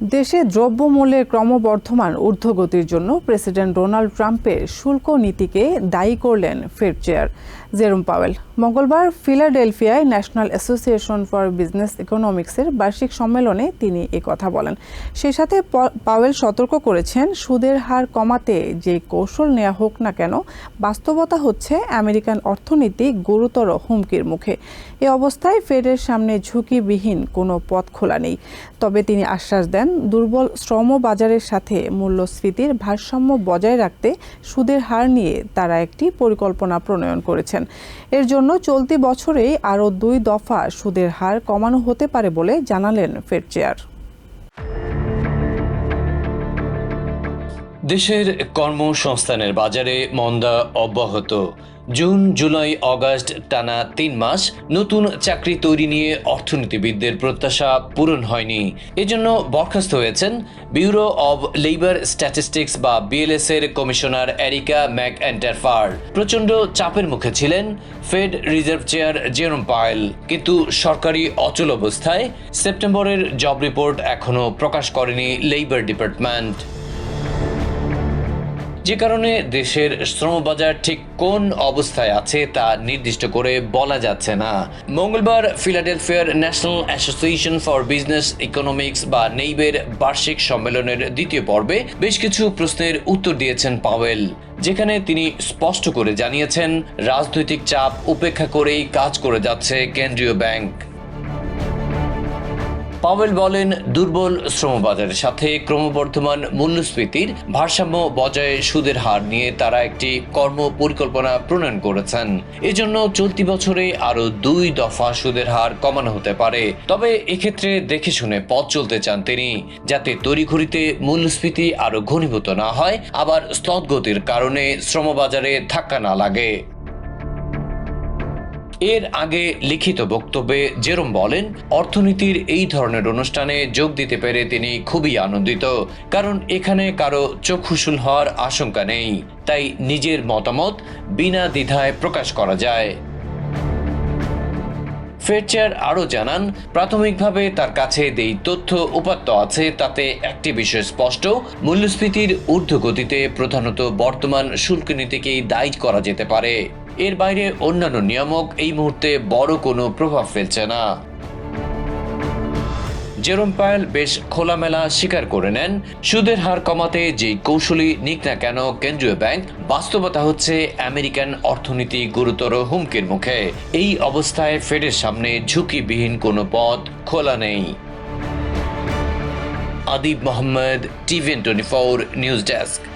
দেশে দ্রব্যমূল্যের ক্রমবর্ধমান ঊর্ধ্বগতির জন্য প্রেসিডেন্ট ডোনাল্ড ট্রাম্পের শুল্ক নীতিকে দায়ী করলেন ফেড চেয়ার জেরুম পাওয়েল, মঙ্গলবার ফিলাডেলফিয়ায় ন্যাশনাল অ্যাসোসিয়েশন ফর বিজনেস ইকোনমিক্সের বার্ষিক সম্মেলনে তিনি কথা বলেন। সেই সাথে পাওয়েল সতর্ক করেছেন, সুদের হার কমাতে যে কৌশল নেওয়া হোক না কেন, বাস্তবতা হচ্ছে আমেরিকান অর্থনীতি গুরুতর হুমকির মুখে। এ অবস্থায় ফেডের সামনে ঝুঁকিবিহীন কোনো পথ খোলা নেই। তবে তিনি আশ্বাস দেন দুর্বল শ্রম বাজারের সাথে মূল্যস্ফীতির ভারসাম্য বজায় রাখতে সুদের হার নিয়ে তারা একটি পরিকল্পনা প্রণয়ন করেছেন। এর জন্য চলতি বছরেই আরও দুই দফা সুদের হার কমানো হতে পারে বলে জানালেন ফেড চেয়ার। দেশের কর্মসংস্থানের বাজারে মন্দা অব্যাহত। জুন, জুলাই, অগাস্ট টানা তিন মাস নতুন চাকরি তৈরি নিয়ে অর্থনীতিবিদদের প্রত্যাশা পূরণ হয়নি। এজন্য বরখাস্ত হয়েছেন ব্যুরো অব লেবার স্ট্যাটিস্টিক্স বা বিএলএস এর কমিশনার এরিকা ম্যাক অ্যান্টারফার প্রচণ্ড চাপের মুখে ছিলেন Fed reserve chair Jerome Powell. কিন্তু সরকারি অচল অবস্থায় সেপ্টেম্বরের জব রিপোর্ট এখনও প্রকাশ করেনি লেবার ডিপার্টমেন্ট। যে কারণে দেশের শ্রমবাজার ঠিক কোন অবস্থায় আছে তা নির্দিষ্ট করে বলা যাচ্ছে না। মঙ্গলবার ফিলাডেলফিয়ার national association for business economics বা নেইবের বার্ষিক সম্মেলনের দ্বিতীয় পর্বে বেশ কিছু প্রশ্নের উত্তর দিয়েছেন পাওয়েল, যেখানে তিনি স্পষ্ট করে জানিয়েছেন, রাজনৈতিক চাপ উপেক্ষা করেই কাজ করে যাচ্ছে কেন্দ্রীয় ব্যাংক। পাওয়েল বলেন, দুর্বল শ্রমবাজারের সাথে ক্রমবর্ধমান মূল্যস্ফীতির ভারসাম্য বজায় সুদের হার নিয়ে তারা একটি কর্ম পরিকল্পনা প্রণয়ন করেছেন। এজন্য চলতি বছরে আরও দুই দফা সুদের হার কমানো হতে পারে। তবে এক্ষেত্রে দেখে শুনে পথ চলতে চান তিনি, যাতে তড়িঘড়িতে মূল্যস্ফীতি আরও ঘনীভূত না হয়, আবার স্থগতির কারণে শ্রমবাজারে ধাক্কা না লাগে। এর আগে লিখিত বক্তব্যে জেরম বলেন, অর্থনীতির এই ধরনের অনুষ্ঠানে যোগ দিতে পেরে তিনি খুবই আনন্দিত, কারণ এখানে কারও চক্ষুশুল হওয়ার আশঙ্কা নেই। তাই নিজের মতামত বিনা দ্বিধায় প্রকাশ করা যায়। ফেড চেয়ার আরও জানান, প্রাথমিকভাবে তার কাছে যেই তথ্য উপাত্ত আছে, তাতে একটি বিষয় স্পষ্ট, মূল্যস্ফীতির ঊর্ধ্বগতিতে প্রধানত বর্তমান শুল্ক নীতিকেই দায়ী করা যেতে পারে। এর বাইরে অন্যান্য নিয়ামক এই মুহূর্তে বড় কোনো প্রভাব ফেলছে না। জেরোম পায়েল বেশ খোলামেলা স্বীকার করে নেন, সুদের হার কমাতে যে কৌশলী নিক না কেন, কেন্দ্রীয় ব্যাংক বাস্তবতা হচ্ছে আমেরিকান অর্থনীতি গুরুতর হুমকির মুখে। এই অবস্থায় ফেডের সামনে ঝুঁকিবিহীন কোনো পথ খোলা নেই। Adib Mohammad TVN twenty four news desk.